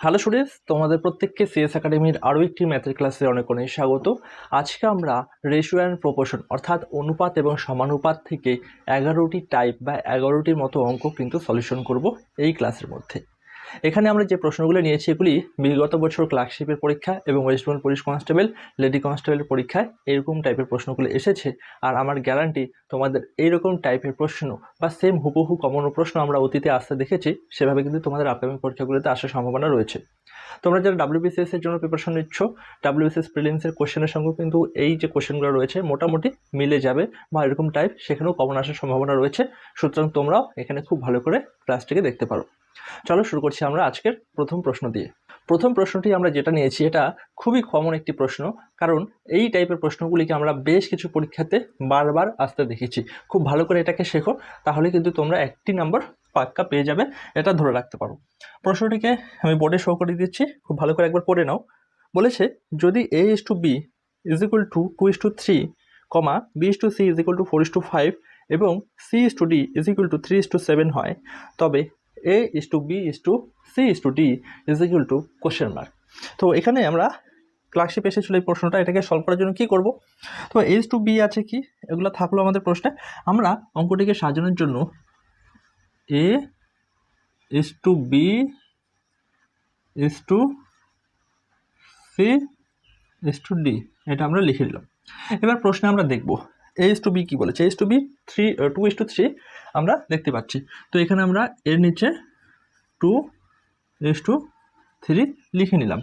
Hello students, তোমাদের প্রত্যেককে CS একাডেমির আরও একটি ম্যাথের ক্লাসে অনেক অনেক স্বাগত। আজকে আমরা রেশিও অ্যান্ড প্রপোর্শন অর্থাৎ অনুপাত এবং সমানুপাত থেকে এগারোটি টাইপ বা এগারোটির মতো অঙ্ক কিন্তু সলিউশন করব এই ক্লাসের মধ্যে। এখানে আমরা যে প্রশ্নগুলো নিয়েছি এগুলি বিগত বছর ক্লার্কশিপের পরীক্ষা এবং West Bengal police constable lady কনস্টেবলের পরীক্ষায় এরকম টাইপের প্রশ্নগুলো এসেছে। আর আমার গ্যারান্টি তোমাদের এইরকম টাইপের প্রশ্ন বা সেম হুবহু কমন প্রশ্ন আমরা অতীতে আসতে দেখেছি, সেভাবে কিন্তু তোমাদের আপকামিং পরীক্ষাগুলোতে আসার সম্ভাবনা রয়েছে। তোমরা যারা ডাব্লিউবিসিএস এর জন্য প্রিপারেশন নিচ্ছ ডাব্লিউবিসিএস প্রিলিমসের কোশ্চেনের সঙ্গে কিন্তু এই যে কোশ্চেনগুলো রয়েছে মোটামুটি মিলে যাবে বা এরকম টাইপ সেখানেও কমন আসার সম্ভাবনা রয়েছে। সুতরাং তোমরাও এখানে খুব ভালো করে ক্লাসটিকে দেখতে পারো। চলো শুরু করছি আমরা আজকের প্রথম প্রশ্ন দিয়ে। প্রথম প্রশ্নটি আমরা যেটা নিয়েছি, এটা খুবই কমন একটি প্রশ্ন, কারণ এই টাইপের প্রশ্নগুলিকে আমরা বেশ কিছু পরীক্ষাতে বারবার আসতে দেখেছি। খুব ভালো করে এটাকে শেখো, তাহলে কিন্তু তোমরা একটি নাম্বার পাক্কা পেয়ে যাবে এটা ধরে রাখতে পারো প্রশ্নটিকে আমি বোর্ডে শো করে দিচ্ছি খুব ভালো করে একবার পড়ে নাও বলেছে যদি A is to B is equal to two is to three comma B is to C is equal to four is to five এবং C is to D is equal to three is to seven হয় তবে A is to B is to C is to D is equal to question mark তো এখানে আমরা ক্লাসিপ এসেছিল এই প্রশ্নটা এটাকে সলভ করার জন্য কী করব তো এইচ টু বি আছে কি এগুলো থাকল আমাদের প্রশ্নে আমরা অঙ্কটিকে সাজানোর জন্য A is to B is to C is to D, এটা আমরা লিখে দিলাম এবার প্রশ্নে আমরা দেখব, এ ইস টু বি কী বলেছে? As to B three two is to three আমরা দেখতে পাচ্ছি। তো এখানে আমরা এর নিচে টু ইস টু থ্রি লিখে নিলাম।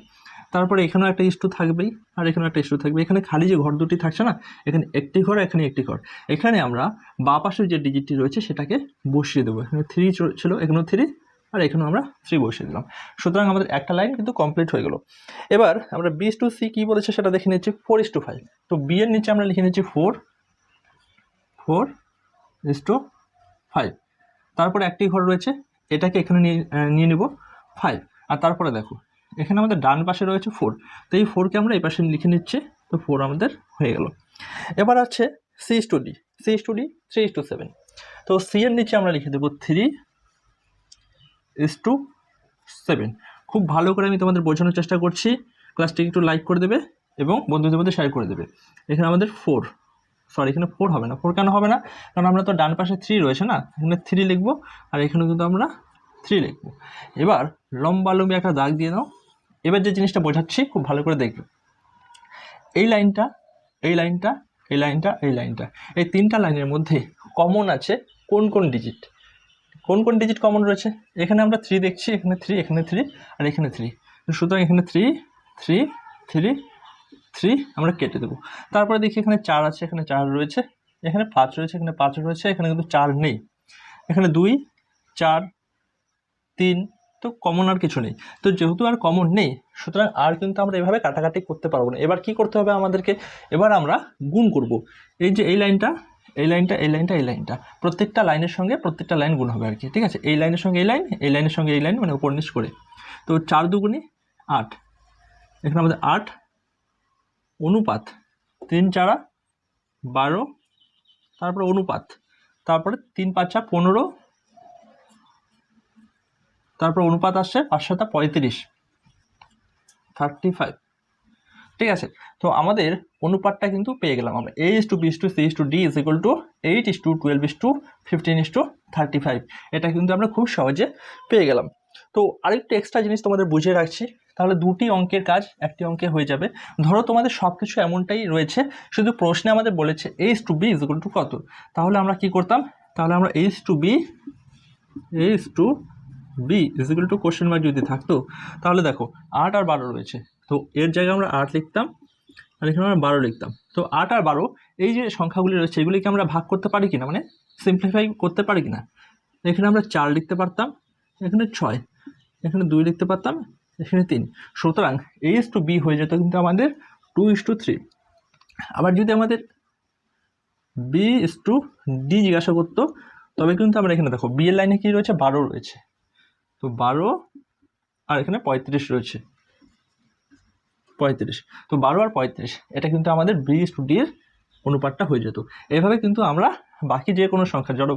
তারপরে এখানেও একটা ইস্টু থাকবেই, আর এখানেও একটা ইস্টু থাকবে। এখানে খালি যে ঘর দুটি থাকছে না, এখানে একটি ঘর, এখানে একটি ঘর। এখানে আমরা বা পাশের যে ডিজিটটি রয়েছে, সেটাকে বসিয়ে দেবো। এখানে থ্রি ছিল, এখানেও থ্রি আর এখানেও আমরা থ্রি বসিয়ে দিলাম। সুতরাং আমাদের একটা লাইন কিন্তু কমপ্লিট হয়ে গেল। এবার আমরা বি টু সি কী বলেছে সেটা দেখে নিচ্ছি ফোর ইস টু ফাইভ তো বি এর নিচে আমরা লিখে নিচ্ছি four four is to five তারপরে একটি ঘর রয়েছে, এটাকে এখানে নিয়ে নিয়ে নেব ফাইভ আর তারপরে দেখো এখানে আমাদের ডান পাশে রয়েছে ফোর তো এই ফোরকে আমরা এই পাশে লিখে নিচ্ছি, তো ফোর আমাদের হয়ে গেল। এবার আছে C is to D C is to D three to seven তো সি এর নিচে আমরা লিখে দেবো থ্রি টু সেভেন খুব ভালো করে আমি তোমাদের বোঝানোর চেষ্টা করছি। ক্লাসটিকে একটু লাইক করে দেবে এবং বন্ধুদের মধ্যে শেয়ার করে দেবে। এখানে আমাদের ফোর সরি এখানে ফোর হবে না। ফোর কেন হবে না? কারণ আমরা তো ডান পাশে থ্রি রয়েছে না? এখানে থ্রি লিখব, আর এখানে কিন্তু আমরা থ্রি লিখব। এবার লম্বা লম্বি একটা দাগ দিয়ে দাও। এবার যে জিনিসটা বোঝাচ্ছি, খুব ভালো করে দেখবে। এই লাইনটা এই লাইনটা এই লাইনটা এই লাইনটা, এই তিনটা লাইনের মধ্যে কমন আছে কোন কোন ডিজিট কোন কোন ডিজিট কমন রয়েছে? এখানে আমরা থ্রি দেখছি, এখানে থ্রি এখানে থ্রি আর এখানে থ্রি সুতরাং এখানে থ্রি থ্রি থ্রি থ্রি আমরা কেটে দেবো। তারপরে দেখি এখানে চার আছে, এখানে চার রয়েছে, এখানে পাঁচ রয়েছে, এখানে পাঁচ রয়েছে, এখানে কিন্তু চার নেই। এখানে দুই, চার, তিন তো কমন আর কিছু নেই। তো যেহেতু আর কমন নেই, সুতরাং আর কিন্তু আমরা এভাবে কাটাকাটি করতে পারব না। এবার কি করতে হবে আমাদেরকে? এবার আমরা গুণ করব। এই যে এই লাইনটা এই লাইনটা এই লাইনটা এই লাইনটা, প্রত্যেকটা লাইনের সঙ্গে প্রত্যেকটা লাইন গুণ হবে আর কি, ঠিক আছে? এই লাইনের সঙ্গে এই লাইন, এই লাইনের সঙ্গে এই লাইন মানে উপর নিচ করে। তো চার দুগুণে আট, এখানে আমাদের আট, অনুপাত তিন চারা বারো, তারপরে অনুপাত, তারপরে তিন পাঁচা পনেরো তারপর অনুপাত আসছে পাঁচ সাতা পঁয়ত্রিশ। থার্টি ফাইভ ঠিক আছে? তো আমাদের অনুপাতটা কিন্তু পেয়ে গেলাম আমরা। A is to B is to C is to D is equal to eight is to twelve is to fifteen is to thirty five এটা কিন্তু আমরা খুব সহজে পেয়ে গেলাম। তো আরেকটু এক্সট্রা জিনিস তোমাদের বুঝিয়ে রাখছি, তাহলে দুটি অঙ্কের কাজ একটি অঙ্কে হয়ে যাবে। ধরো তোমাদের সব কিছু এমনটাই রয়েছে, শুধু প্রশ্নে আমাদের বলেছে H to B is to কত? তাহলে আমরা কি করতাম? তাহলে আমরা H to B H to B is equal to question mark যদি থাকতো, তাহলে দেখো আট আর বারো রয়েছে। তো এর জায়গায় আমরা আট লিখতাম, আর এখানে আমরা বারো লিখতাম। তো আট আর বারো, এই যে সংখ্যাগুলি রয়েছে, এগুলিকে আমরা ভাগ করতে পারি কিনা? মানে সিম্পলিফাই করতে পারি কিনা? এখানে আমরা চার লিখতে পারতাম, এখানে ছয়, এখানে দুই লিখতে পারতাম, এখানে তিন। সুতরাং এ ইস টু বি হয়ে যেত কিন্তু আমাদের টু ইস টু থ্রি আবার যদি আমাদের বি ইস টু ডি জিজ্ঞাসা করতো, তবে কিন্তু আমরা এখানে দেখো বি এর লাইনে কী রয়েছে? বারো রয়েছে। তো বারো, আর এখানে পঁয়ত্রিশ রয়েছে। পঁয়ত্রিশ। তো বারো আর পঁয়ত্রিশ, এটা কিন্তু আমাদের বি টু অনুপাতটা হয়ে যেত। এভাবে কিন্তু আমরা বাকি যে কোনো সংখ্যা, ধরো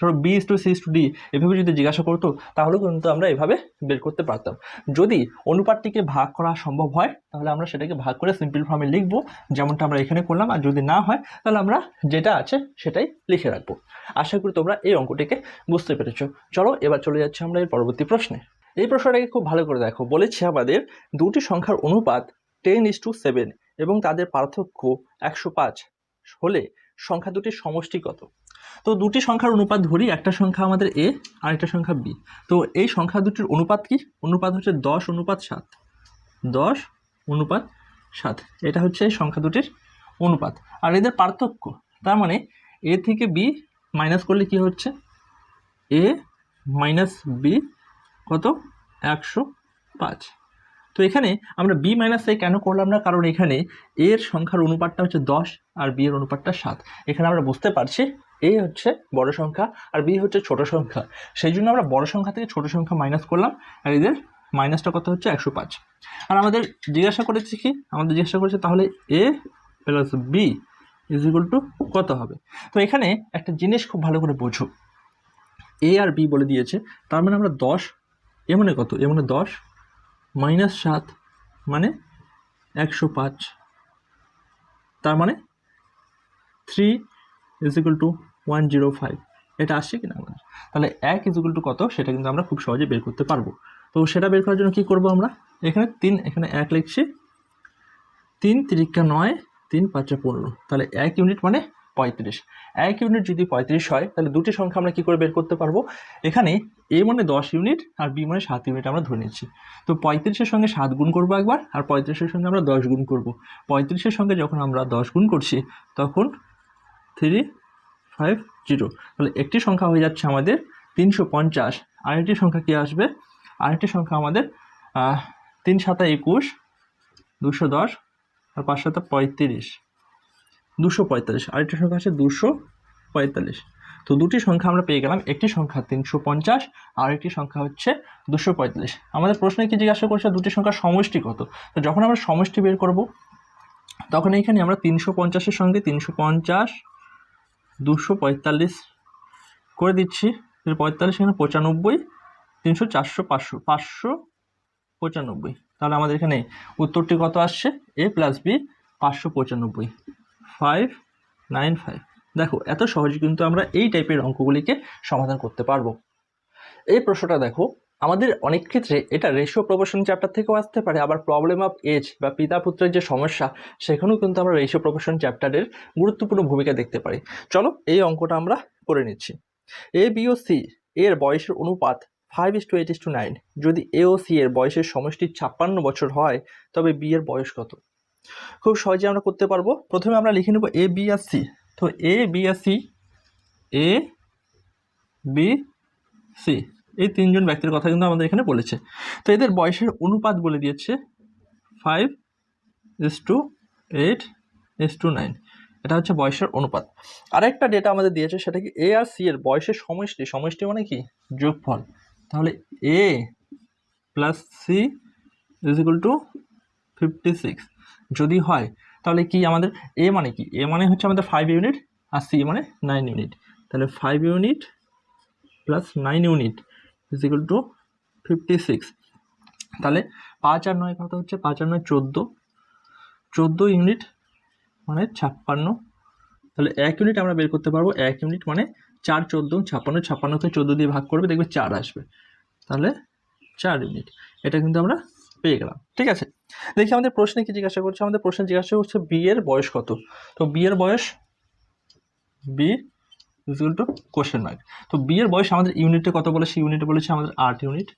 ধরো B is to C is to D এভাবে যদি জিজ্ঞাসা করতো তাহলেও কিন্তু আমরা এভাবে বের করতে পারতাম। যদি অনুপাতটিকে ভাগ করা সম্ভব হয়, তাহলে আমরা সেটাকে ভাগ করে সিম্পল ফর্মে লিখব, যেমনটা আমরা এখানে করলাম, আর যদি না হয়, তাহলে আমরা যেটা আছে সেটাই লিখে রাখব। আশা করি তোমরা এই অঙ্কটিকে বুঝতে পেরেছ। চলো, এবার চলে যাচ্ছি আমরা এর পরবর্তী প্রশ্নে। এই প্রশ্নটাকে খুব ভালো করে দেখো। বলেছে আমাদের দুটি সংখ্যার অনুপাত টেন ইস টু সেভেন এবং তাদের পার্থক্য একশো পাঁচ। হলে সংখ্যা দুটির সমষ্টি কত? তো দুটি সংখ্যার অনুপাত ধরি, একটা সংখ্যা আমাদের এ আর একটা সংখ্যা বি তো এই সংখ্যা দুটির অনুপাত কি? অনুপাত হচ্ছে দশ অনুপাত সাত। দশ অনুপাত সাত। এটা হচ্ছে এই সংখ্যা দুটির অনুপাত। আর এদের পার্থক্য, তার মানে এ থেকে বি মাইনাস করলে কি হচ্ছে? এ মাইনাস বি কত? একশো পাঁচ। তো এখানে আমরা বি মাইনাস এ কেন করলাম না? কারণ এখানে এর সংখ্যার অনুপাতটা হচ্ছে দশ আর বি এর অনুপাতটা সাত। এখানে আমরা বুঝতে পারছি এ হচ্ছে বড় সংখ্যা আর বি হচ্ছে ছোট সংখ্যা। সেই জন্য আমরা বড় সংখ্যা থেকে ছোট সংখ্যা মাইনাস করলাম আর এদের মাইনাসটা কত হচ্ছে একশো পাঁচ। আর আমাদের জিজ্ঞাসা করেছে কি? আমাদের জিজ্ঞাসা করেছে তাহলে A plus B is to কত হবে? তো এখানে একটা জিনিস খুব ভালো করে বোঝো। এ আর বি বলে দিয়েছে, তার মানে আমরা দশ, এ মানে কত? এ মানে দশ মাইনাস সাত মানে একশো পাঁচ। তার মানে three is to one zero five এটা আসছে কিনা আমাদের তাহলে এক ইজ টু কত? সেটা কিন্তু আমরা খুব সহজে বের করতে পারব। তো সেটা বের করার জন্য কী করব আমরা? এখানে তিন, এখানে এক লিখছি। তিন তিরিকা নয়, তিন পাঁচটা পনেরো। তাহলে এক ইউনিট মানে পঁয়ত্রিশ। এক ইউনিট যদি পঁয়ত্রিশ হয়, তাহলে দুটি সংখ্যা আমরা কী করে বের করতে পারব? এখানে এ মানে দশ ইউনিট আর বি মানে সাত ইউনিট আমরা ধরে নিচ্ছি। তো পঁয়ত্রিশের সঙ্গে সাত গুণ করব একবার, আর পঁয়ত্রিশের সঙ্গে আমরা দশ গুণ করব। পঁয়ত্রিশের সঙ্গে যখন আমরা দশ গুণ করছি, তখন থ্রি ফাইভ জিরো তাহলে একটি সংখ্যা হয়ে যাচ্ছে আমাদের তিনশো পঞ্চাশ। আরেকটি সংখ্যা কী আসবে? আরেকটি সংখ্যা আমাদের তিন সাতা একুশ দুশো দশ আর পাঁচ সাতা পঁয়ত্রিশ। দুশো পঁয়তাল্লিশ। আরেকটি সংখ্যা আছে দুশো পঁয়তাল্লিশ। তো দুটি সংখ্যা আমরা পেয়ে গেলাম। একটি সংখ্যা তিনশো পঞ্চাশ আর একটি সংখ্যা হচ্ছে দুশো পঁয়তাল্লিশ। আমাদের প্রশ্নে কি জিজ্ঞাসা করছে দুটি সংখ্যার সমষ্টি কত? তো যখন আমরা সমষ্টি বের করব, তখন এইখানে আমরা তিনশো পঞ্চাশের সঙ্গে তিনশো পঞ্চাশ দুশো পঁয়তাল্লিশ করে দিচ্ছি। পঁয়তাল্লিশ এখানে পঁচানব্বই, তিনশো চারশো পাঁচশো পাঁচশো পঁচানব্বই। তাহলে আমাদের এখানে উত্তরটি কত আসছে? এ প্লাস বি পাঁচশো পঁচানব্বই। ফাইভ নাইন ফাইভ দেখো, এত সহজে কিন্তু আমরা এই টাইপের অঙ্কগুলিকে সমাধান করতে পারব। এই প্রশ্নটা দেখো আমাদের অনেক ক্ষেত্রে এটা রেশিও প্রপোর্শন চ্যাপ্টার থেকেও আসতে পারে, আবার প্রবলেম অফ এজ বা পিতা পুত্রের যে সমস্যা, সেখানেও কিন্তু আমরা রেশিও প্রপোর্শন চ্যাপ্টারের গুরুত্বপূর্ণ ভূমিকা দেখতে পারি। চলো এই অঙ্কটা আমরা করে নিচ্ছি। এ বি ও সি এর বয়সের অনুপাত five is to eight is to nine যদি এ ও সি এর বয়সের সমষ্টি ছাপ্পান্ন বছর হয়, তবে বি এর বয়স কত? খুব সহজে আমরা করতে পারব। প্রথমে আমরা লিখে নেব এ বি আর সি তো এ বি আর সি এ বি সি এই তিনজন ব্যক্তির কথা কিন্তু আমাদের এখানে বলেছে। তো এদের বয়সের অনুপাত বলে দিয়েছে five is to eight is to nine এটা হচ্ছে বয়সের অনুপাত। আরেকটা ডেটা আমাদের দিয়েছে, সেটা কি এ আর সি এর বয়সের সমষ্টি? সমষ্টি মানে কি? যোগফল। তাহলে A plus C is equal to fifty six যদি হয়, তাহলে কি আমাদের এ মানে কি? এ মানে হচ্ছে আমাদের ফাইভ ইউনিট আর সি মানে নাইন ইউনিট তাহলে five unit plus nine unit is equal to fifty six তাহলে পাঁচ আর নয় কত হচ্ছে? পাঁচ আর নয় চোদ্দ। চোদ্দ ইউনিট মানে ছাপ্পান্ন। তাহলে এক ইউনিট আমরা বের করতে পারব। এক ইউনিট মানে চার চোদ্দ ছাপ্পান্ন। ছাপ্পান্নকে চোদ্দ দিয়ে ভাগ করবে, দেখবে চার আসবে। তাহলে চার ইউনিট এটা কিন্তু আমরা পেয়ে গেলাম। ঠিক আছে? দেখি আমাদের প্রশ্নে কি জিজ্ঞাসা করছে। আমাদের প্রশ্নে জিজ্ঞাসা করছে বি এর বয়স কত? তো বি এর বয়স B equal to question mark তো বি এর বয়স আমাদের ইউনিটে কত বলেছে? ইউনিটে বলেছে আমাদের আট ইউনিট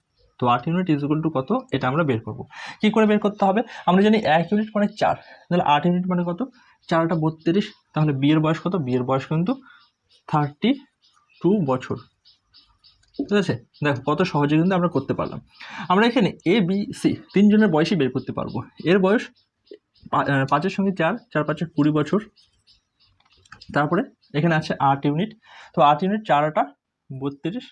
তো আট ইউনিট ইজ টু কত? এটা আমরা বের করব। কি করে বের করতে হবে? আমরা জানি এক ইউনিট মানে চার। তাহলে আট ইউনিট মানে কত? চারটা বত্রিশ। তাহলে বি এর বয়স কত? বি এর বয়স কিন্তু থার্টি টু বছর। ঠিক আছে? দেখো, কত সহজে কিন্তু আমরা করতে পারলাম। আমরা এখানে এ বি সি তিনজনের বয়সই বের করতে পারব। এর বয়স পাঁচের সঙ্গে চার চার পাঁচে কুড়ি বছর। তারপরে এখানে আছে আট ইউনিট তো আট ইউনিট চার আটা, বত্রিশ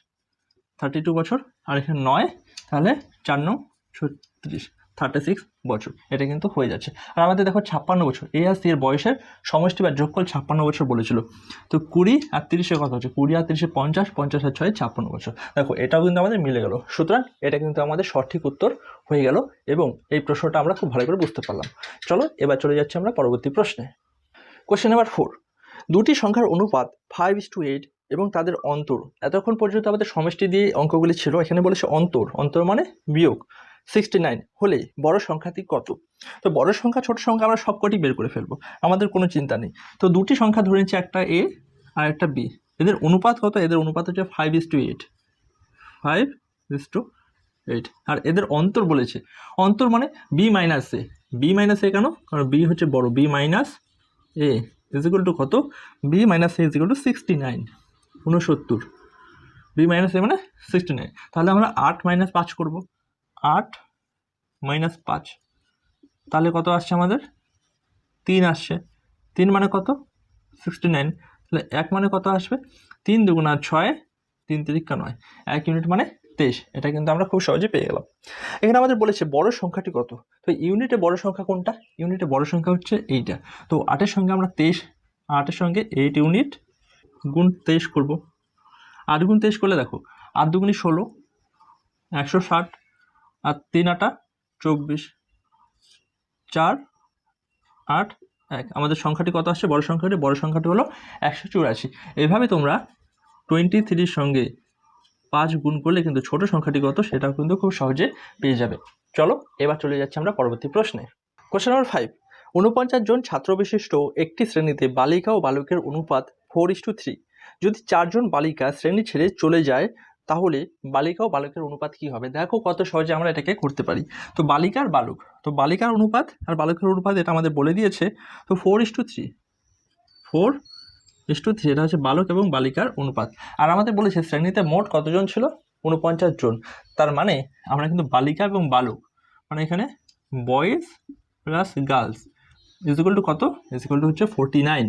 থার্টি টু বছর, আর এখানে নয়, তাহলে চার নং ছত্রিশ থার্টি সিক্স বছর। এটা কিন্তু হয়ে যাচ্ছে। আর আমাদের দেখো ছাপ্পান্ন বছর এ আর সি এর বয়সের সমষ্টি বা যোগফল ছাপ্পান্ন বছর বলেছিল। তো কুড়ি আর তিরিশে কত হচ্ছে? কুড়ি আর তিরিশে পঞ্চাশ পঞ্চাশ আর ছয় ছাপ্পান্ন বছর। দেখো, এটাও কিন্তু আমাদের মিলে গেল। সুতরাং এটা কিন্তু আমাদের সঠিক উত্তর হয়ে গেল এবং এই প্রশ্নটা আমরা খুব ভালো করে বুঝতে পারলাম। চলো, এবার চলে যাচ্ছি আমরা পরবর্তী প্রশ্নে। কোশ্চেন নাম্বার ফোর দুটি সংখ্যার অনুপাত ফাইভ ইস টু এইট এবং তাদের অন্তর। এতক্ষণ পর্যন্ত আমাদের সমষ্টি দিয়ে অঙ্কগুলি ছিল, এখানে বলেছে অন্তর। অন্তর মানে বিয়োগ। সিক্সটি নাইন হলে বড় সংখ্যাটি কত? তো বড় সংখ্যা, ছোট সংখ্যা আমরা সবকটি বের করে ফেলব, আমাদের কোনো চিন্তা নেই। তো দুটি সংখ্যা ধরে নিচ্ছি, একটা এ আর একটা বি এদের অনুপাত কত? এদের অনুপাত হচ্ছে five is to eight five is to eight আর এদের অন্তর বলেছে, অন্তর মানে B minus A B minus A কেন? কারণ বি হচ্ছে বড় B minus A is equal to কত? B minus A is equal to sixty nine উনসত্তর বি মাইনাস এ মানে সিক্সটি নাইন তাহলে আমরা আট মাইনাস পাঁচ করব। আট মাইনাস পাঁচ। তাহলে কত আসছে আমাদের? তিন আসছে। তিন মানে কত? সিক্সটি নাইন তাহলে এক মানে কত আসবে? তিন দুগুণা ছয়, তিন তিরিকা নয়। এক ইউনিট মানে তেইশ, এটা কিন্তু আমরা খুব সহজে পেয়ে গেলাম। এখানে আমাদের বলেছে বড় সংখ্যাটি কত? তো ইউনিটে বড় সংখ্যা কোনটা? ইউনিটে বড় সংখ্যা হচ্ছে এইটা। তো আটের সঙ্গে আমরা তেইশ, আটের সঙ্গে এইট ইউনিট গুণ তেইশ করব। আট গুণ তেইশ করলে দেখো, আট দুগুণি ষোলো, একশো ষাট, আর তিন আটা চব্বিশ, চার, আট, এক। আমাদের সংখ্যাটি কত আসছে? বড় সংখ্যাটি বড় সংখ্যাটি হলো একশো চুরাশি। এইভাবে তোমরা টোয়েন্টি থ্রির সঙ্গে পাঁচ গুণ করলে কিন্তু ছোট সংখ্যাটি কত? সেটাও কিন্তু খুব সহজে পেয়ে যাবে। চলো, এবার চলে যাচ্ছি আমরা পরবর্তী প্রশ্নে। কোশ্চেন নাম্বার ফাইভ উনপঞ্চাশ জন ছাত্র বিশিষ্ট একটি শ্রেণীতে বালিকা ও বালকের অনুপাত ফোর ইস টু থ্রি যদি চারজন বালিকা শ্রেণি ছেড়ে চলে যায়, তাহলে বালিকা ও বালকের অনুপাত কি হবে? দেখো কত সহজে আমরা এটাকে করতে পারি। তো বালিকা আর বালক। তো বালিকার অনুপাত আর বালকের অনুপাত এটা আমাদের বলে দিয়েছে। তো four is to three four is to three এটা হচ্ছে বালক এবং বালিকার অনুপাত। আর আমাদের বলেছে শ্রেণীতে মোট কতজন ছিল? উনপঞ্চাশ জন। তার মানে আমরা কিন্তু বালিকা এবং বালক মানে এখানে boys plus girls is equal to কত? ইজিক্যাল টু হচ্ছে ফোরটি নাইন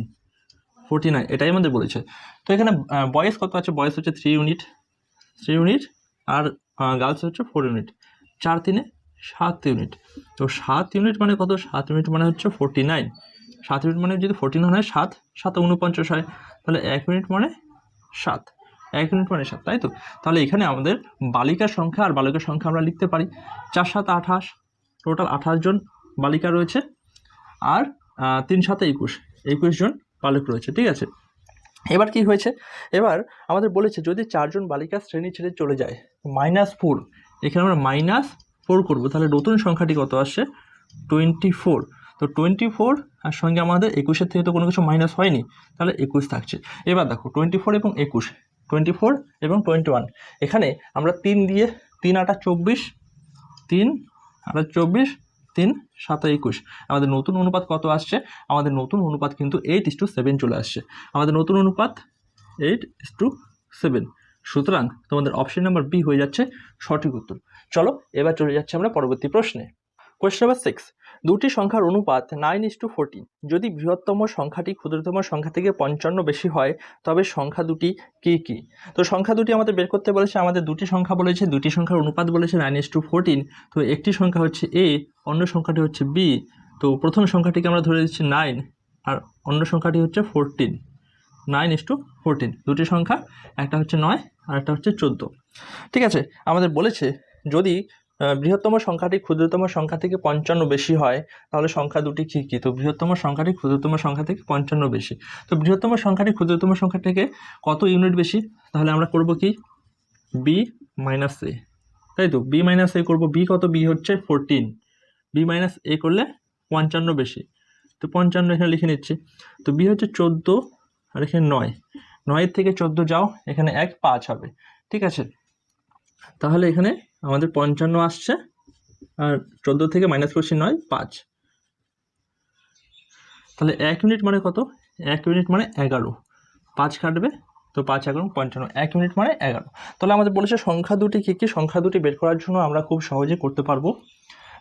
ফোরটি নাইন এটাই আমাদের বলেছে। তো এখানে বয়েস কত আছে? বয়েস হচ্ছে থ্রি ইউনিট থ্রি ইউনিট আর গার্লস হচ্ছে ফোর ইউনিট চার তিনে সাত ইউনিট তো সাত ইউনিট মানে কত? সাত ইউনিট মানে হচ্ছে ফোরটি নাইন সাত ইউনিট মানে যদি ফোরটি নাইন হয় সাত সাত উনপঞ্চাশ হয়। তাহলে এক ইউনিট মানে সাত। এক ইউনিট মানে সাত, তাই তো? তাহলে এখানে আমাদের বালিকার সংখ্যা আর বালকের সংখ্যা আমরা লিখতে পারি। চার, সাত, আঠাশ টোটাল আঠাশ জন বালিকা রয়েছে। আর তিন সাথে একুশ একুশ জন বালক রয়েছে, ঠিক আছে? এবার কি হয়েছে? এবার আমাদের বলেছে যদি চারজন বালিকা শ্রেণি ছেড়ে চলে যায় মাইনাস ফোর এখানে আমরা মাইনাস ফোর করব। তাহলে নতুন সংখ্যাটি কত আসছে? টোয়েন্টি ফোর তো টোয়েন্টি ফোর আর সঙ্গে আমাদের একুশের থেকে তো কোনো কিছু মাইনাস হয়নি, তাহলে একুশ থাকছে। এবার দেখো টোয়েন্টি ফোর এবং একুশ টোয়েন্টি ফোর এবং টোয়েন্টি ওয়ান এখানে আমরা তিন দিয়ে, তিন আটা চব্বিশ, তিন আটা চব্বিশ, তিন সাতা একুশ। আমাদের নতুন অনুপাত কত আসছে? আমাদের নতুন অনুপাত কিন্তু এইট ইস টু সেভেন চলে আসছে। আমাদের নতুন অনুপাত এইট ইস টু সেভেন সুতরাং তোমাদের অপশন নাম্বার বি হয়ে যাচ্ছে সঠিক উত্তর। চলো, এবার চলে যাচ্ছে আমরা পরবর্তী প্রশ্নে। কোয়েশ্চেন নাম্বার সিক্স দুটি সংখ্যার অনুপাত নাইন ইস টু ফোরটিন যদি বৃহত্তম সংখ্যাটি ক্ষুদ্রতম সংখ্যা থেকে পঞ্চান্ন বেশি হয়, তবে সংখ্যা দুটি কী কি? তো সংখ্যা দুটি আমাদের বের করতে বলেছে, আমাদের দুটি সংখ্যা বলেছে, দুটি সংখ্যার অনুপাত বলেছে নাইন ইস টু ফোরটিন তো একটি সংখ্যা হচ্ছে এ অন্য সংখ্যাটি হচ্ছে বি তো প্রথম সংখ্যাটিকে আমরা ধরে দিচ্ছি নাইন আর অন্য সংখ্যাটি হচ্ছে fourteen nine is to fourteen দুটি সংখ্যা, একটা হচ্ছে নয়, আর একটা হচ্ছে চোদ্দ। ঠিক আছে? আমাদের বলেছে, যদি বৃহত্তম সংখ্যাটি ক্ষুদ্রতম সংখ্যা থেকে পঞ্চান্ন বেশি হয়, তাহলে সংখ্যা দুটি কী কী? তো বৃহত্তম সংখ্যাটি ক্ষুদ্রতম সংখ্যা থেকে পঞ্চান্ন বেশি। তো বৃহত্তম সংখ্যাটি ক্ষুদ্রতম সংখ্যা থেকে কত ইউনিট বেশি? তাহলে আমরা করব কি? বি মাইনাস এ তাই তো? বি মাইনাস এ করব বি কত? বি হচ্ছে ফোরটিন বি মাইনাস এ করলে পঞ্চান্ন বেশি। তো পঞ্চান্ন এখানে লিখে নিচ্ছি। তো বি হচ্ছে চোদ্দ আর এখানে নয়। নয়ের থেকে চোদ্দ যাও, এখানে এক পাঁচ হবে। ঠিক আছে? তাহলে এখানে আমাদের পঞ্চান্ন আসছে, আর চোদ্দ থেকে মাইনাস করছি নয়, পাঁচ। তাহলে এক ইউনিট মানে কত? এক ইউনিট মানে এগারো। পাঁচ কাটবে, তো পাঁচ এগারো পঞ্চান্ন। এক ইউনিট মানে এগারো। তাহলে আমাদের বলেছে সংখ্যা দুটি কী কী? সংখ্যা দুটি বের করার জন্য আমরা খুব সহজে করতে পারব।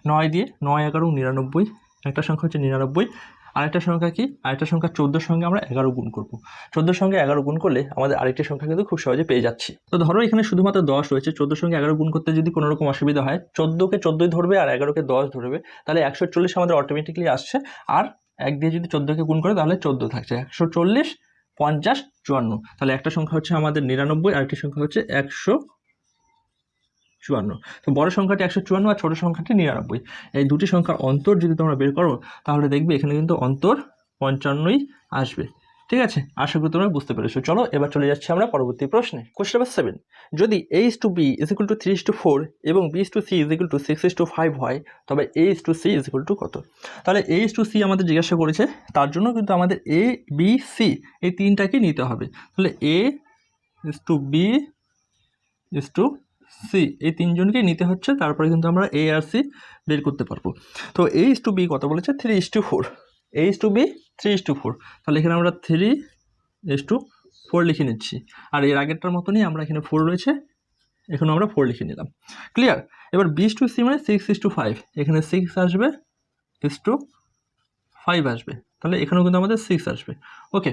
নয় দিয়ে নয় এগারো নিরানব্বই। একটা সংখ্যা হচ্ছে নিরানব্বই। আরেকটা সংখ্যা কি? আরেকটা সংখ্যা চোদ্দোর সঙ্গে আমরা এগারো গুণ করব। চোদ্দোর সঙ্গে এগারো গুণ করলে আমাদের আরেকটি সংখ্যা কিন্তু খুব সহজে পেয়ে যাচ্ছি। তো ধরো এখানে শুধুমাত্র দশ রয়েছে, চোদ্দোর সঙ্গে এগারো গুণ করতে যদি কোনো রকম অসুবিধা হয়, চোদ্দোকে চোদ্দোই ধরবে আর এগারোকে দশ ধরবে, তাহলে একশো চল্লিশ আমাদের অটোমেটিকলি আসছে। আর এক দিয়ে যদি চোদ্দোকে গুণ করে, তাহলে চোদ্দ থাকছে। একশো চল্লিশ পঞ্চাশ চুয়ান্ন। তাহলে একটা সংখ্যা হচ্ছে আমাদের নিরানব্বই, আরেকটি সংখ্যা হচ্ছে একশো চুয়ান্ন। তো বড় সংখ্যাটি একশো চুয়ান্ন আর ছোটো সংখ্যাটি নিরানব্বই। এই দুটি সংখ্যার অন্তর যদি তোমরা বের করো, তাহলে দেখবে এখানে কিন্তু অন্তর পঞ্চান্নই আসবে। ঠিক আছে? আশা করি তোমরা বুঝতে পেরেছ। চলো, এবার চলে যাচ্ছি আমরা পরবর্তী প্রশ্নে। কোশ্চেন নাম্বার সেভেন যদি A is to B is equal to three is to four এবং B is to C is equal to six is to five হয়, তবে A is to C is equal to কত? তাহলে A is to C আমাদের জিজ্ঞাসা করেছে, তার জন্য কিন্তু আমাদের এ বি সি এই তিনটাকে নিতে হবে। তাহলে A is to B is to C এই তিনজনকেই নিতে হচ্ছে, তারপরে কিন্তু আমরা এ আর সি বের করতে পারব। তো এ ইস টু বি কত বলেছে three is to four A is to B three is to four তাহলে এখানে আমরা থ্রি ইস টু ফোর লিখে নিচ্ছি। আর এর আগেরটার মতনই আমরা এখানে ফোর রয়েছে এখানে আমরা ফোর লিখে নিলাম। ক্লিয়ার এবার বিস টু সি মানে সিক্স ইস টু ফাইভ এখানে সিক্স আসবে ইস টু ফাইভ আসবে। তাহলে এখানেও কিন্তু আমাদের সিক্স আসবে। ওকে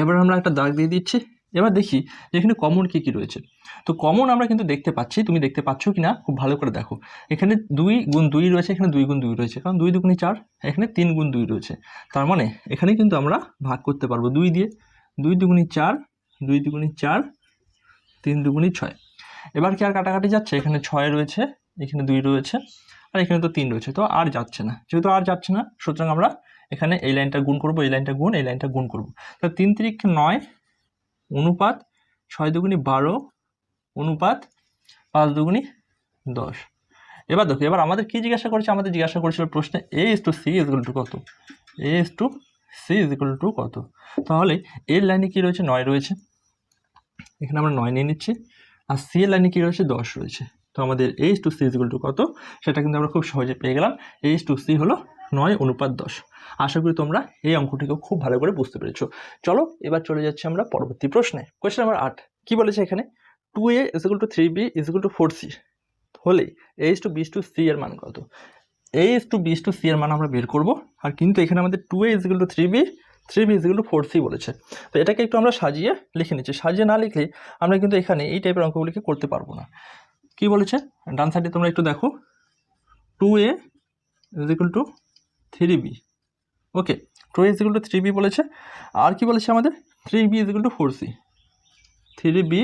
এবার আমরা একটা দাগ দিয়ে দিচ্ছি। এবার দেখি এখানে কমন কী কী রয়েছে। তো কমন আমরা কিন্তু দেখতে পাচ্ছি, তুমি দেখতে পাচ্ছ কি না খুব ভালো করে দেখো। এখানে দুই গুণ দুই রয়েছে, এখানে দুই গুণ দুই রয়েছে, কারণ দুই দুগুণি চার, এখানে তিন গুণ দুই রয়েছে। তার মানে এখানে কিন্তু আমরা ভাগ করতে পারব দুই দিয়ে। দুই দুগুণি চার, দুই দুগুণি চার, তিন দুগুণি ছয়। এবার কি আর কাটাকাটি যাচ্ছে? এখানে ছয় রয়েছে, এখানে দুই রয়েছে, আর এখানে তো তিন রয়েছে, তো আর যাচ্ছে না। যেহেতু আর যাচ্ছে না, সুতরাং আমরা এখানে এই লাইনটা গুণ করব, এই লাইনটা গুণ, এই লাইনটা গুণ করব। তো তিন তিরিখ নয় অনুপাত ছয় দুগুণি বারো, অনুপাত পাঁচ দুগুণি দশ। এবার দেখো, এবার আমাদের কি জিজ্ঞাসা করেছে? আমাদের জিজ্ঞাসা করেছিল প্রশ্নে A is to C is to কত? A is to C is to কত? তাহলে এর লাইনে কি রয়েছে? নয় রয়েছে। এখানে আমরা নয় নিয়ে নিচ্ছি। আর সি এর লাইনে কি রয়েছে? দশ রয়েছে। তো আমাদের A is to C is equal to কত? সেটা কিন্তু আমরা খুব সহজে পেয়ে গেলাম। এইচ টু সি হলো নয়, অনুপাত দশ। আশা করি তোমরা এই অঙ্কটিকেও খুব ভালো করে বুঝতে পেরেছ। চলো, এবার চলে যাচ্ছি আমরা পরবর্তী প্রশ্নে। কোয়েশ্চেন নাম্বার আট। কি বলেছে এখানে? Two A is equal to three B is equal to four C হলে A is to B is to C এর মান কত? A is to B is to C এর মান আমরা বের করব, আর কিন্তু এখানে আমাদের two A is equal to three B three B is equal to four C বলেছে। তো এটাকে একটু আমরা সাজিয়ে লিখে নিচ্ছি। সাজিয়ে না লিখলে আমরা কিন্তু এখানে এই টাইপের অঙ্কগুলিকে করতে পারব না। কি বলেছে? ডান সাইডে তোমরা একটু দেখো। Two A is equal to three B. Okay, two A is equal to three B বলেছে। আর কি বলেছে আমাদের? Three B is equal to four C. Three B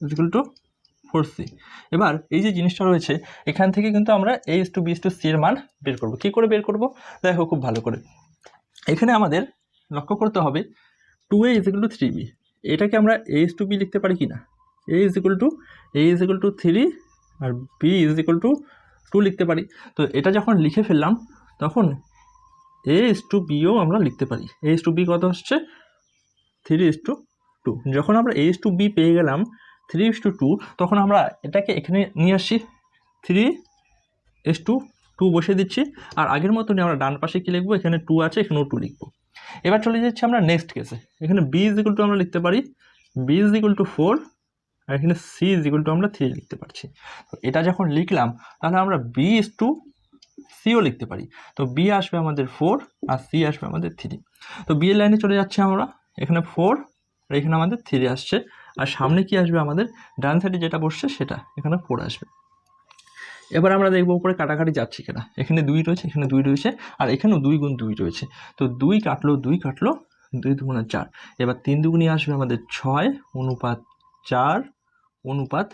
is equal to four C. এবার এই যে জিনিসটা রয়েছে, এখান থেকে কিন্তু আমরা A is to B is to C এর মান বের করব। কী করে বের করব? দেখো খুব ভালো করে। এখানে আমাদের লক্ষ্য করতে হবে two A is equal to three B. এটাকে আমরা এইচ টু বি লিখতে পারি কি না A is equal to A is equal to three R B is equal to two লিখতে পারি। তো এটা যখন লিখে ফেললাম তখন এ ইস টু বিও আমরা লিখতে পারি। এ ইস টু বি কত হচ্ছে থ্রি ইস টু টু যখন আমরা এ ইস টু বি পেয়ে গেলাম থ্রি ইস টু টু তখন আমরা এটাকে এখানে নিয়ে আসি। থ্রি এস টু টু বসে দিচ্ছি। আর আগের মতনই আমরা ডান পাশে কী লিখব? এখানে টু আছে, এখানেও টু লিখব। এবার চলে যাচ্ছি আমরা নেক্সট কেসে এখানে বি ইজ ইকুয়াল টু আমরা লিখতে পারি। B is equal to four আর এখানে সি ইজ ইকুয়াল টু আমরা থ্রি লিখতে পারছি। তো এটা যখন লিখলাম, তাহলে আমরা বি ইজ টু সিও লিখতে পারি। তো বি আসবে আমাদের ফোর আর সি আসবে আমাদের থ্রি তো বি এর লাইনে চলে যাচ্ছে আমরা। এখানে ফোর আর এখানে আমাদের থ্রি আসছে। আর সামনে কি আসবে আমাদের? ডান সাইডে যেটা বসছে সেটা। এখানে ফোর আসবে। এবার আমরা দেখব উপরে কাটাকাটি যাচ্ছে কিনা। এখানে দুই রয়েছে, এখানে দুই রয়েছে, আর এখানেও দুই গুণ দুই রয়েছে। তো দুই কাটলো দুই কাটলো, দুই দুগুণে চার। এবার তিন দুগুণি আসবে আমাদের ছয়, অনুপাত চার, অনুপাত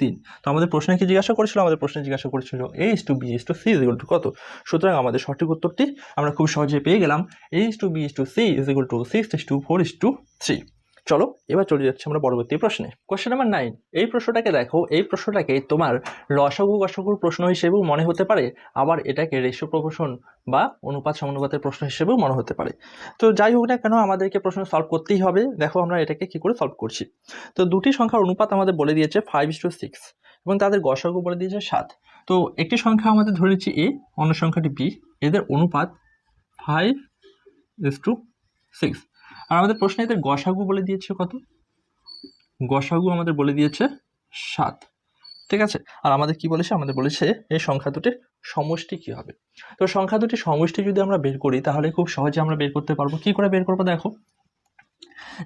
তিন। তো আমাদের প্রশ্নে কি জিজ্ঞাসা করেছিল? আমাদের প্রশ্নে জিজ্ঞাসা করেছিল A is to B to C is to কত? সুতরাং আমাদের সঠিক উত্তরটি আমরা খুব সহজে পেয়ে গেলাম। A is to B is to C is to six is to four is to three চলো, এবার চলে যাচ্ছি আমরা পরবর্তী প্রশ্নে। কোয়েশ্চেন নাম্বার নাইন এই প্রশ্নটাকে দেখো, এই প্রশ্নটাকে তোমার লসাগু গসাগুর প্রশ্ন হিসেবেও মনে হতে পারে, আবার এটাকে রেশিও প্রপোশন বা অনুপাত সমানুপাতের প্রশ্ন হিসেবেও মনে হতে পারে। তো যাই হোক না কেন, আমাদেরকে প্রশ্ন সলভ করতেই হবে, দেখো আমরা এটাকে কি করে সলভ করছি। তো দুটি সংখ্যার অনুপাত আমাদের বলে দিয়েছে ফাইভ টু সিক্স এবং তাদের গসাগু বলে দিয়েছে সাত। তো একটি সংখ্যা আমাদের ধরে নিচ্ছি এ অন্য সংখ্যাটি বি এদের অনুপাত ফাইভ ইস টু সিক্স আর আমাদের প্রশ্নে এদের গসাগু বলে দিয়েছে কত? গসাগু আমাদের বলে দিয়েছে সাত। ঠিক আছে? আর আমাদের কি বলেছে? আমাদের বলেছে এই সংখ্যা দুটির সমষ্টি কি হবে? তো সংখ্যা দুটির সমষ্টি যদি আমরা বের করি, তাহলে খুব সহজে আমরা বের করতে পারব। কি করে বের করব দেখো?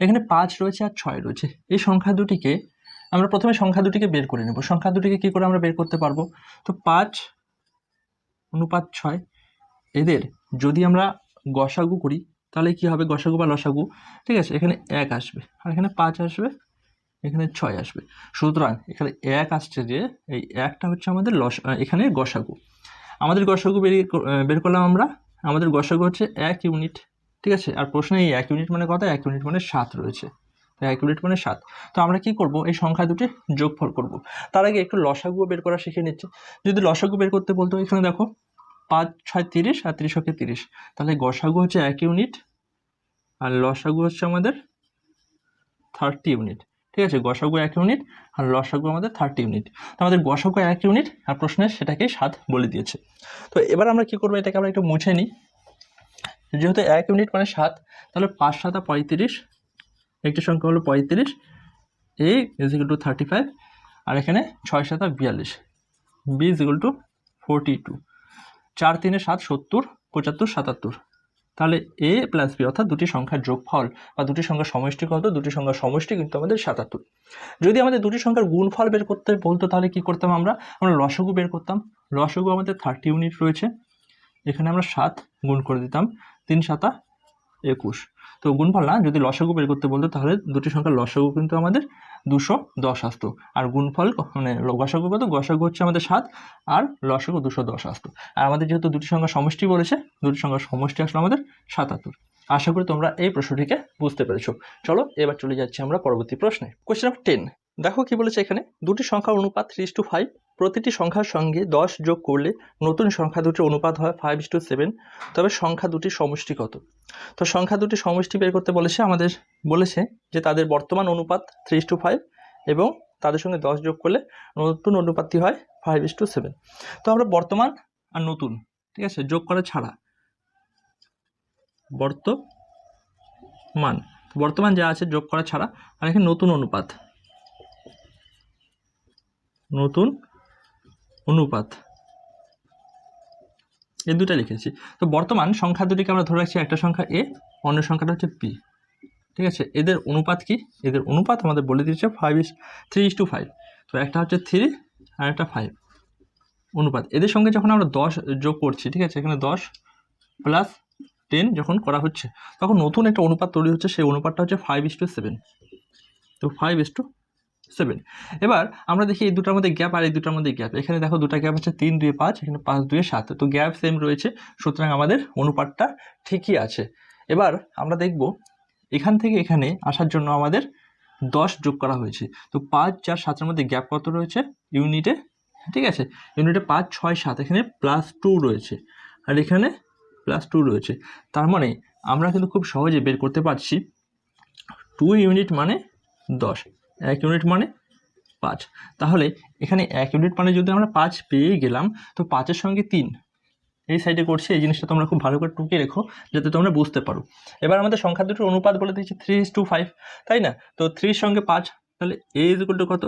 এখানে পাঁচ রয়েছে আর ছয় রয়েছে। এই সংখ্যা দুটিকে আমরা প্রথমে সংখ্যা দুটিকে বের করে নেব। সংখ্যা দুটিকে কি করে আমরা বের করতে পারব? তো পাঁচ অনুপাত ছয়, এদের যদি আমরা গসাগু করি তাহলে কি হবে? গসাগু বা লসাগু। ঠিক আছে? এখানে এক আসবে। আর এখানে পাঁচ আসবে। এখানে ছয় আসবে। সুতরাং এখানে এক আসছে যে, এই একটা হচ্ছে আমাদের লস এখানে গসাগু আমাদের গসাগু বেরিয়ে বের করলাম আমরা। আমাদের গসাগু হচ্ছে এক ইউনিট। ঠিক আছে? আর প্রশ্নে এই এক ইউনিট মানে কত? এক ইউনিট মানে সাত রয়েছে। এক ইউনিট মানে সাত। তো আমরা কি করব? এই সংখ্যা দুটি যোগফল করব। তার আগে একটু লসাগুও বের করা শিখে নিচ্ছে। যদি লসাগু বের করতে বলতো, এখানে দেখো পাঁচ, ছয়, তিরিশ আর তিরিশ ওকে তিরিশ। তাহলে গসাগু হচ্ছে এক ইউনিট আর লসাগু হচ্ছে আমাদের থার্টি ইউনিট। ঠিক আছে? গসাগু এক ইউনিট আর লসাগু আমাদের থার্টি ইউনিট। তো আমাদের গসাগু এক ইউনিট আর প্রশ্নে সেটাকে সাত বলে দিয়েছে। তো এবার আমরা কি করব? এটাকে আমরা একটু মুছে নিই। যেহেতু এক ইউনিট মানে সাত, তাহলে পাঁচ সাতা পঁয়ত্রিশ, একটি সংখ্যা হলো পঁয়ত্রিশ, A is equal to thirty five আর এখানে ছয় সাতা বিয়াল্লিশ B is equal to forty two চার তিনে সাত সত্তর, পঁচাত্তর, সাতাত্তর। তাহলে এ প্লাস বি অর্থাৎ দুটি সংখ্যার যোগফল বা দুটি সংখ্যার সমষ্টি কত? দুটি সংখ্যার সমষ্টি কিন্তু আমাদের সাতাত্তর। যদি আমাদের দুটি সংখ্যার গুণফল বের করতে বলতো তাহলে কি করতাম আমরা? আমরা লসগু বের করতাম। লসগু আমাদের থার্টি ইউনিট রয়েছে। এখানে আমরা সাত গুণ করে দিতাম, তিন সাতা একুশ। তো গুণফল না, যদি লসাগু বের করতে বলতো তাহলে দুটি সংখ্যার লসাগু কিন্তু আমাদের দুশো দশ আসতো। আর গুণফল মানে গসাগু কত? গসাগু হচ্ছে আমাদের সাত, আর লসাগু দুশো দশ আসতো। আর আমাদের যেহেতু দুটি সংখ্যার সমষ্টি বলেছে, দুটি সংখ্যার সমষ্টি আসলো আমাদের সাতাত্তর। আশা করি তোমরা এই প্রশ্নটিকে বুঝতে পেরেছ। চলো, এবার চলে যাচ্ছি আমরা পরবর্তী প্রশ্নে। কোয়েশ্চেন নাম্বার টেন দেখো কি বলেছে এখানে? দুটি সংখ্যার অনুপাত থ্রি টু ফাইভ প্রতিটি সংখ্যার সঙ্গে দশ যোগ করলে নতুন সংখ্যা দুটির অনুপাত হয় ফাইভ টু সেভেন তবে সংখ্যা দুটির সমষ্টি কত? তো সংখ্যা দুটি সমষ্টি বের করতে বলেছে, আমাদের বলেছে যে তাদের বর্তমান অনুপাত থ্রি টু ফাইভ এবং তাদের সঙ্গে দশ যোগ করলে নতুন অনুপাতটি হয় ফাইভ টু সেভেন তো আমরা বর্তমান আর নতুন, ঠিক আছে? যোগ করা ছাড়া। বর্তমান বর্তমান যা আছে যোগ করা ছাড়া, আর এখানে নতুন অনুপাত। নতুন অনুপাত। এই দুটা লিখেছি তো বর্তমান সংখ্যা দুটিকে আমরা ধরে রাখছি একটা সংখ্যা এ অন্য সংখ্যাটা হচ্ছে পি ঠিক আছে? এদের অনুপাত কি? এদের অনুপাত আমাদের বলে দিয়েছে five is three is to five তো একটা হচ্ছে থ্রি আর একটা ফাইভ অনুপাত। এদের সঙ্গে যখন আমরা দশ যোগ করছি, ঠিক আছে? এখানে দশ প্লাস টেন যখন করা হচ্ছে, তখন নতুন একটা অনুপাত তৈরি হচ্ছে, সেই অনুপাতটা হচ্ছে ফাইভ ইস টু সেভেন তো ফাইভ ইস টু সেভেন। এবার আমরা দেখি এই দুটার মধ্যে গ্যাপ আর এই দুটার মধ্যে গ্যাপ। এখানে দেখো দুটা গ্যাপ আছে তিন দুয়ে পাঁচ, এখানে পাঁচ দুয়ে সাত। তো গ্যাপ সেম রয়েছে, সুতরাং আমাদের অনুপাতটা ঠিকই আছে। এবার আমরা দেখব এখান থেকে এখানে আসার জন্য আমাদের দশ যোগ করা হয়েছে। তো পাঁচ, চার, সাতের মধ্যে গ্যাপ কত রয়েছে? ইউনিটে, ঠিক আছে? ইউনিটে পাঁচ, ছয়, সাত, এখানে প্লাস টু রয়েছে। আর এখানে প্লাস টু রয়েছে। তার মানে আমরা কিন্তু খুব সহজে বের করতে পারছি। টু ইউনিট মানে দশ। এক ইউনিট মানে পাঁচ। তাহলে এখানে এক ইউনিট মানে যদি আমরা পাঁচ পেয়ে গেলাম, তো পাঁচের সঙ্গে তিন। এই সাইডে করছি, এই জিনিসটা তোমরা খুব ভালো করে টুকে রেখো, যাতে তোমরা বুঝতে পারো। এবার আমাদের সংখ্যা দুটোর অনুপাত বলে দিয়েছি থ্রি টু ফাইভ তাই না? তো থ্রির সঙ্গে পাঁচ, তাহলে এ ইজ ইকুয়াল টু কত?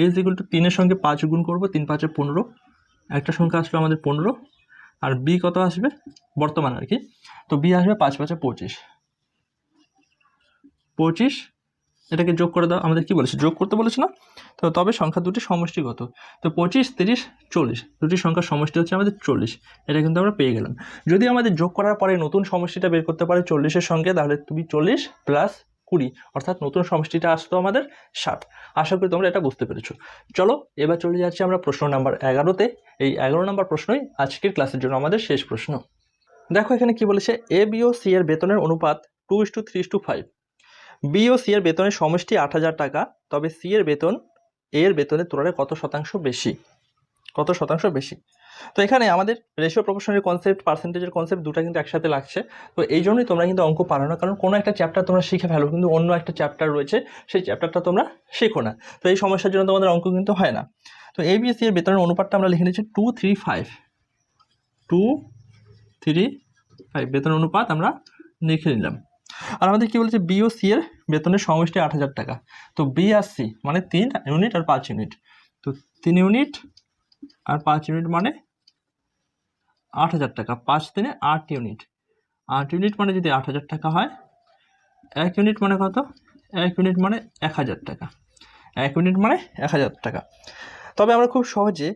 এ ইজ ইকুয়াল টু তিনের সঙ্গে পাঁচ গুণ করব, তিন পাঁচে পনেরো। একটা সংখ্যা আসবে আমাদের পনেরো, আর বি কত আসবে? বর্তমান আর কি। তো বি আসবে পাঁচ পাঁচে পঁচিশ। পঁচিশ এটাকে যোগ করে দাও। আমাদের কি বলেছে? যোগ করতে বলেছে না? তো তবে সংখ্যা দুটি সমষ্টিগত। তো পঁচিশ, তিরিশ, চল্লিশ। দুটি সংখ্যার সমষ্টি হচ্ছে আমাদের চল্লিশ। এটা কিন্তু আমরা পেয়ে গেলাম। যদি আমাদের যোগ করার পরে নতুন সমষ্টিটা বের করতে পারে চল্লিশের সঙ্গে, তাহলে তুমি চল্লিশ প্লাস কুড়ি, অর্থাৎ নতুন সমষ্টিটা আসতো আমাদের ষাট। আশা করি তোমরা এটা বুঝতে পেরেছ। চলো, এবার চলে যাচ্ছি আমরা প্রশ্ন নাম্বার এগারোতে এই এগারো নম্বর প্রশ্নই আজকের ক্লাসের জন্য আমাদের শেষ প্রশ্ন। দেখো এখানে কি বলেছে? এ বি ও সি এর বেতনের অনুপাত two is to three to five B O C এর বেতনের সমষ্টি আট হাজার টাকা, তবে সি এর বেতন এ এর বেতনের তুলনায় কত শতাংশ বেশি? কত শতাংশ বেশি? তো এখানে আমাদের রেশিও প্রপোর্শনের কনসেপ্ট পার্সেন্টেজের কনসেপ্ট দুটো কিন্তু একসাথে লাগছে। তো এই জন্যই তোমরা কিন্তু অঙ্ক পারো না, কারণ কোনো একটা চ্যাপ্টার তোমরা শিখে ফেলো, কিন্তু অন্য একটা চ্যাপ্টার রয়েছে, সেই চ্যাপ্টারটা তোমরা শেখো না। তো এই সমস্যার জন্য তোমাদের অঙ্ক কিন্তু হয় না। তো এ বি সি এর বেতনের অনুপাতটা আমরা লিখে নিচ্ছি two three five two three five বেতন অনুপাত আমরা লিখে নিলাম। আর আমাদের কি বলেছে? বি ও সি এর বেতনের সমষ্টি আট হাজার টাকা। তো বি আর সি মানে তিন ইউনিট আর পাঁচ ইউনিট তো তিন ইউনিট আর পাঁচ ইউনিট মানে আট হাজার টাকা। পাঁচ দিনে আট ইউনিট আট ইউনিট মানে যদি আট হাজার টাকা হয়, এক ইউনিট মানে কত? এক ইউনিট মানে এক হাজার টাকা। এক ইউনিট মানে এক হাজার টাকা। তবে আমরা খুব সহজে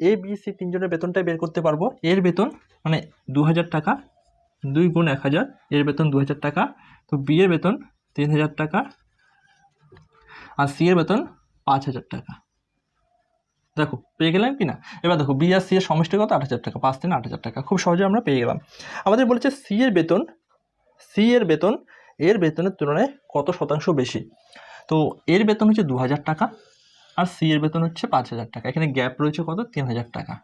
এ বি সি তিনজনের বেতনটাই বের করতে পারব। এর বেতন মানে দু হাজার টাকা। দুই গুণ এক হাজার, এর বেতন দু হাজার টাকা। তো বি এর বেতন তিন হাজার টাকা আর সি এর বেতন পাঁচ হাজার টাকা। দেখো, পেয়ে গেলাম কি না এবার দেখো বি আর সি এর সমষ্টি কত? আট হাজার টাকা, পাঁচ দিন আট হাজার টাকা। খুব সহজে আমরা পেয়ে গেলাম। আমাদের বলেছে সি এর বেতন সি এর বেতন, এর বেতনের তুলনায় কত শতাংশ বেশি? তো এর বেতন হচ্ছে দু হাজার টাকা আর সি এর বেতন হচ্ছে পাঁচ হাজার টাকা। এখানে গ্যাপ রয়েছে কত? তিন হাজার টাকা।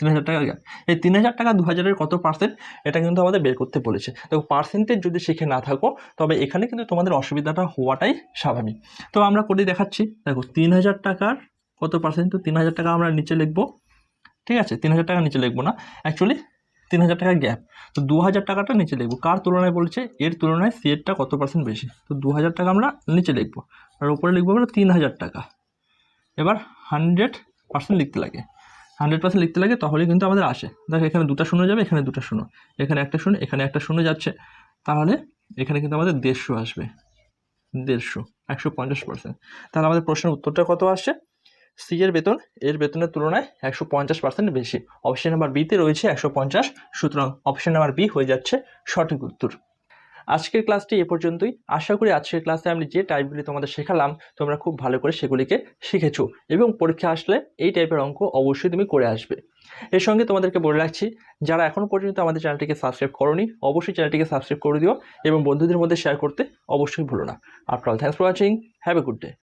তিন হাজার গ্যাপ এই তিন হাজার টাকা দু হাজারের কত পার্সেন্ট এটা কিন্তু আমাদের বের করতে বলেছে। দেখো পার্সেন্টেজ যদি শিখে না থাকো, তবে এখানে কিন্তু তোমাদের অসুবিধাটা হওয়াটাই স্বাভাবিক। তো আমরা করে দেখাচ্ছি। দেখো, তিন হাজার টাকার কত পার্সেন্ট তো তিন হাজার টাকা আমরা নিচে লিখব। ঠিক আছে? তিন হাজার টাকা নিচে লিখব না। অ্যাকচুয়ালি তিন হাজার টাকার গ্যাপ তো দু হাজার টাকাটা নিচে লিখব। কার তুলনায় বলছে? এর তুলনায় সি এরটা কত পার্সেন্ট বেশি? তো দু হাজার টাকা আমরা নিচে লিখব। আর উপরে লিখব আমরা তিন হাজার টাকা। এবার হান্ড্রেড পার্সেন্ট লিখতে লাগে। হান্ড্রেড পার্সেন্ট লিখতে লাগে তাহলে কিন্তু আমাদের আসে। দেখো এখানে দুটো শূন্য যাবে, এখানে দুটো শূন্য। এখানে একটা শূন্য, এখানে একটা শূন্য যাচ্ছে। তাহলে এখানে কিন্তু আমাদের দেড়শো আসবে। দেড়শো, একশো পঞ্চাশ পার্সেন্ট। তাহলে আমাদের প্রশ্নের উত্তরটা কত আসছে? সি এর বেতন, এর বেতনের তুলনায় একশো পঞ্চাশ পার্সেন্ট বেশি। অপশন নাম্বার বিতে রয়েছে একশো পঞ্চাশ, সুতরাং অপশন নাম্বার বি হয়ে যাচ্ছে সঠিক উত্তর। আজকের ক্লাসটি এ পর্যন্তই। আশা করি আজকের ক্লাসে আমি যে টাইপগুলি তোমাদের শেখালাম, তোমরা খুব ভালো করে সেগুলিকে শিখেছো এবং পরীক্ষা আসলে এই টাইপের অঙ্ক অবশ্যই তুমি করে আসবে। এর সঙ্গে তোমাদেরকে বলে রাখছি, যারা এখনও পর্যন্ত আমাদের চ্যানেলটিকে সাবস্ক্রাইব করনি, অবশ্যই চ্যানেলটিকে সাবস্ক্রাইব করে দিও এবং বন্ধুদের মধ্যে শেয়ার করতে অবশ্যই ভুলো না। After all thanks for watching have a good day